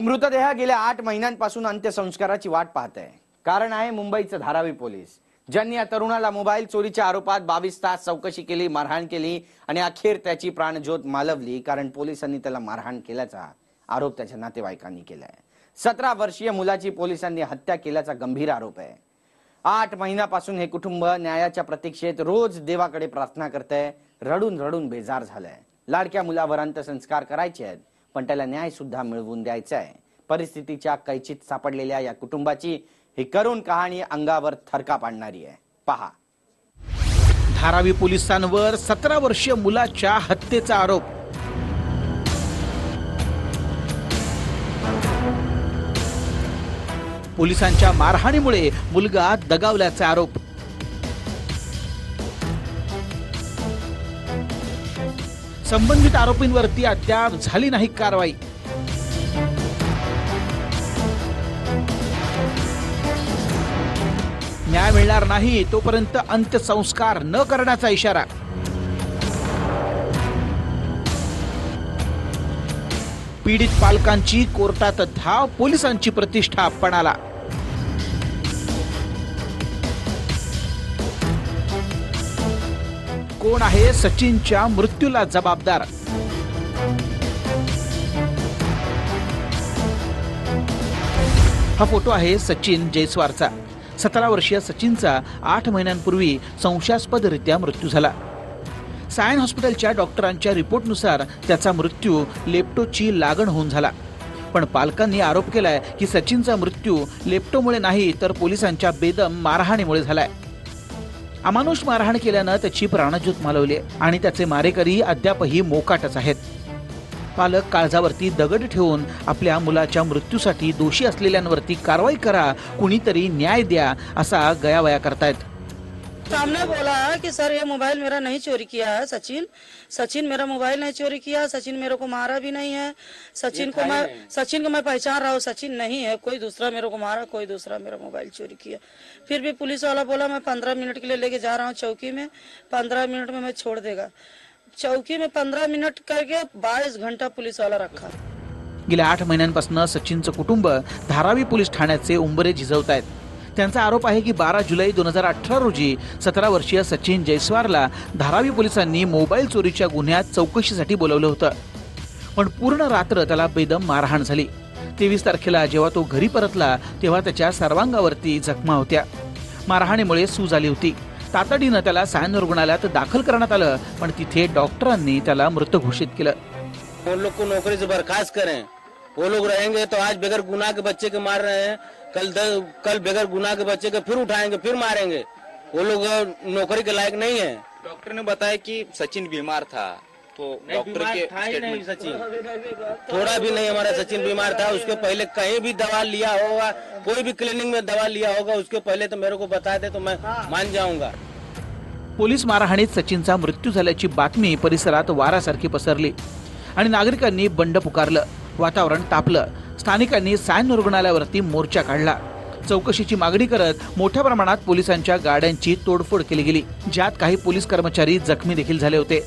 मृतदेह गेल्या आठ महिन्यांपासून अंत्यसंस्काराची वाट पाहत आहे. कारण आहे मुंबईचं धारावी पोलीस. ज्यांनी या तरुणाला मोबाईल चोरीच्या आरोपात बावीस तास चौकशी केली मारहाण केली आणि अखेर त्याची प्राणज्योत मालवली कारण पोलिसांनी त्याला मारहाण केल्याचा आरोप त्याच्या नातेवाईकांनी केलाय. सतरा वर्षीय मुलाची पोलिसांनी हत्या केल्याचा गंभीर आरोप आहे. आठ महिन्यापासून हे कुटुंब न्यायाच्या प्रतीक्षेत रोज देवाकडे प्रार्थना करतंय रडून रडून बेजार झालंय. लाडक्या मुलावर अंत्यसंस्कार करायचे आहेत पण त्याला न्याय सुद्धा मिळवून द्यायचा आहे. परिस्थितीच्या कैचीत सापडलेल्या या कुटुंबाची ही करुण कहाणी अंगावर थरका पाडणारी आहे. पहा. धारावी पोलिसांवर सतरा वर्षीय मुलाच्या हत्येचा आरोप. पोलिसांच्या मारहाणीमुळे मुलगा दगावल्याचा आरोप. संबंधित आरोपींवरती अद्याप झाली नाही कारवाई. न्याय मिळणार नाही तोपर्यंत अंत्यसंस्कार न करण्याचा इशारा. पीडित पालकांची कोर्टात धाव पोलिसांची प्रतिष्ठा पणाला. कोण आहे सचिनच्या मृत्यूला जबाबदार? हा फोटो आहे सचिन जयस्वारचा. सतरा वर्षीय सचिनचा आठ महिन्यांपूर्वी संशयास्पदरित्या मृत्यू झाला. सायन हॉस्पिटलच्या डॉक्टरांच्या रिपोर्टनुसार त्याचा मृत्यू लेप्टोची लागण होऊन झाला. पण पालकांनी आरोप केलाय की सचिनचा मृत्यू लेप्टोमुळे नाही तर पोलिसांच्या बेदम मारहाणीमुळे झालाय. अमानुष मारहाण केल्यानं त्याची प्राणज्योत मालवली आणि त्याचे मारेकरी अद्यापही मोकाटच आहेत. पालक काळजावरती दगड ठेवून आपल्या मुलाच्या मृत्यूसाठी दोषी असलेल्यांवरती कारवाई करा कुणीतरी न्याय द्या असा गयावया करतायत. सामने बोला है कि सर ये मोबाइल मेरा नहीं चोरी किया है सचिन। सचिन मेरा मोबाइल नहीं चोरी किया सचिन मेरे को मारा भी नहीं है। सचिन को मैं सचिन को मैं पहचान रहा हूँ सचिन नहीं है कोई दूसरा मेरे को मारा कोई दूसरा मेरा मोबाइल चोरी किया। फिर भी पुलिस वाला बोला मैं पंद्रह मिनट के लिए लेके जा रहा हूँ चौकी में पंद्रह मिनट में मैं छोड़ देगा। चौकी में पंद्रह मिनट करके बाईस घंटा पुलिस वाला रखा। गेल्या आठ महिन्यांपासून सचिनचं कुटुंब धारावी पोलीस ठाण्याचे उंबरे झिजवत आहेत त्यांचा आरोप आहे की बारा जुलै दोन हजार अठरा रोजी सतरा वर्षीय सचिन जयस्वारला धारावी पोलिसांनी मोबाईल चोरीच्या गुन्ह्यात चौकशीसाठी बोलवलं होतं. पण पूर्ण रात्र त्याला बेदम मारहाण झाली. तेवीस तारखेला जेव्हा तो घरी परतला तेव्हा त्याच्या सर्वांगावरती जखमा होत्या. मारहाणीमुळे सूज आली होती. तातडीनं त्याला सायन रुग्णालयात दाखल करण्यात आलं पण तिथे डॉक्टरांनी त्याला मृत घोषित केलं. वो लोग को नौकरी से बर्खास्त करें? वो लोग रहेंगे तो आज बगैर गुनाह के बच्चे के मार रहे हैं। कल द, कल बगैर गुनाह के बच्चे के फिर उठाएँगे फिर मारेंगे। वो लोग नौकरी के लायक नहीं है। डॉक्टर ने बताया कि सचिन बीमार था तो डॉक्टर के सचिन। थोड़ा भी नहीं हमारा सचिन बीमार था उसके पहले कहीं भी दवा लिया होगा कोई भी क्लिनिक में दवा लिया होगा उसके पहले तो मेरे को बता दे तो मैं मान जाऊँगा। पोलीस मारहाणीत सचिनचा मृत्यू झाल्याची बातमी परिसरात वारासारखी पसरली आणि नागरिकांनी बंड पुकारलं वातावरण तापलं स्थानिकांनी सायन रुग्णालयावरती मोर्चा काढला. चौकशीची मागणी करत मोठ्या प्रमाणात पोलिसांच्या गाड्यांची तोडफोड केली गेली ज्यात काही पोलीस कर्मचारी जखमी देखील झाले होते.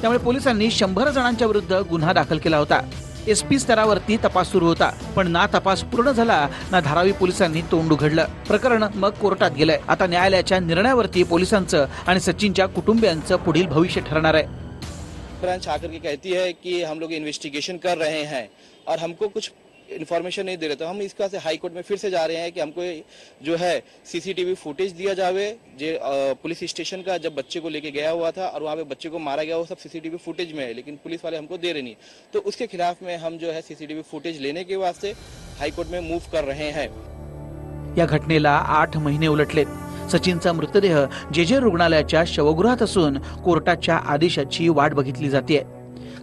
त्यामुळे पोलिसांनी शंभर जणांच्या विरुद्ध गुन्हा दाखल केला होता. एस पी स्तरावरती तपास सुरू होता पण ना तपास पूर्ण झाला ना धारावी पोलिसांनी तोंड उघडलं. प्रकरण मग कोर्टात गेलंय. आता न्यायालयाच्या निर्णयावरती पोलिसांचं आणि सचिनच्या कुटुंबियांचं पुढील भविष्य ठरणार आहे. ब्रांच आकर के कहती है कि हम लोग इन्वेस्टिगेशन कर रहे हैं और हमको कुछ इन्फॉर्मेशन नहीं दे रहे तो हम इसका से हाई कोर्ट में फिर से जा रहे हैं कि हमको जो है सीसीटीवी फुटेज दिया जावे, जो पुलिस स्टेशन का जब बच्चे को लेके गया हुआ था और वहाँ पे बच्चे को मारा गया, वो सब सीसीटीवी फुटेज में है, लेकिन पुलिस वाले हमको दे रहे नहीं। तो उसके खिलाफ में हम जो है सीसीटीवी फुटेज लेने के वास्ते हाईकोर्ट में मूव कर रहे हैं। या घटनेला आठ महिने उलटलेत सचिनचा मृतदेह जे जे रुग्णालयाच्या शवगृहात असून कोर्टाच्या आदेशाची वाट बघितली जाते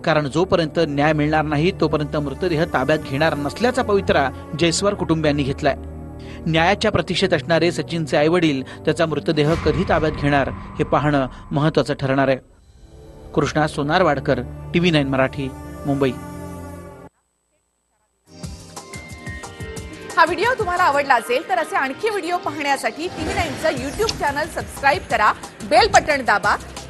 कारण जोपर्यंत न्याय मिळणार नाही तोपर्यंत मृतदेह ताब्यात घेणार नसल्याचा पवित्रा जयस्वार कुटुंबियांनी घेतलाय. न्यायाच्या प्रतीक्षेत असणारे सचिनचे आईवडील त्याचा मृतदेह कधी ताब्यात घेणार हे पाहणं महत्वाचं ठरणार आहे. Krishna Sonarwadkar TV nine Marathi Mumbai. हा व्हिडिओ तुम्हाला आवडला असेल तर असे आणखी व्हिडिओ पाहण्यासाठी टीव्ही नाईनचं युट्यूब चॅनल सबस्क्राईब करा बेल बटण दाबा